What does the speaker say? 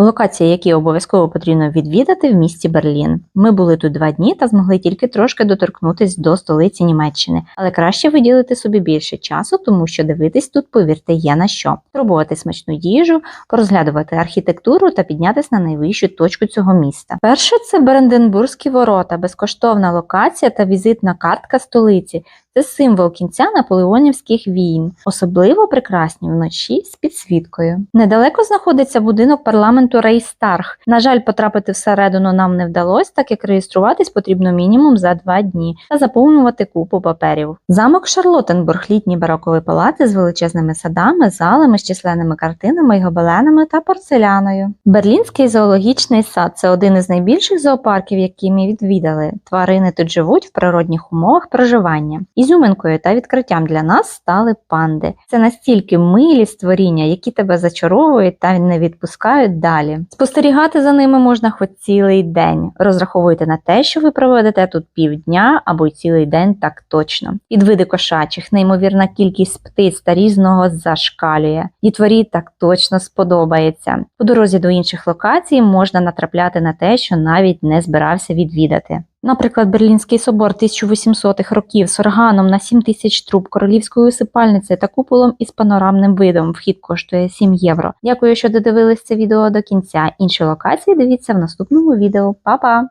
Локації, які обов'язково потрібно відвідати в місті Берлін. Ми були тут два дні та змогли тільки трошки доторкнутись до столиці Німеччини, але краще виділити собі більше часу, тому що дивитись тут, повірте, є на що. Пробувати смачну їжу, порозглядувати архітектуру та піднятися на найвищу точку цього міста. Перше це Бранденбурзькі ворота, безкоштовна локація та візитна картка столиці. Це символ кінця наполеонівських війн, особливо прекрасні вночі з підсвіткою. Недалеко знаходиться будинок парламенту Рейстарх. На жаль, потрапити всередину нам не вдалося, так як реєструватись потрібно мінімум за два дні та заповнювати купу паперів. Замок Шарлотенбург, літній бароковий палац з величезними садами, залами з численними картинами гобеленами та порцеляною. Берлінський зоологічний сад це один із найбільших зоопарків, які ми відвідали. Тварини тут живуть в природних умовах проживання. Ізюминкою та відкриттям для нас стали панди. Це настільки милі створіння, які тебе зачаровують та не відпускають далі. Спостерігати за ними можна хоч цілий день. Розраховуйте на те, що ви проведете тут півдня або й цілий день так точно. Підвиди кошачих, неймовірна кількість птиць та різного зашкалює. Дітворі так точно сподобається. По дорозі до інших локацій можна натрапляти на те, що навіть не збирався відвідати. Наприклад, Берлінський собор 1800-х років з органом на 7 тисяч труб, королівською усипальницею та куполом із панорамним видом. Вхід коштує 7 євро. Дякую, що додивились це відео до кінця. Інші локації дивіться в наступному відео. Па-па!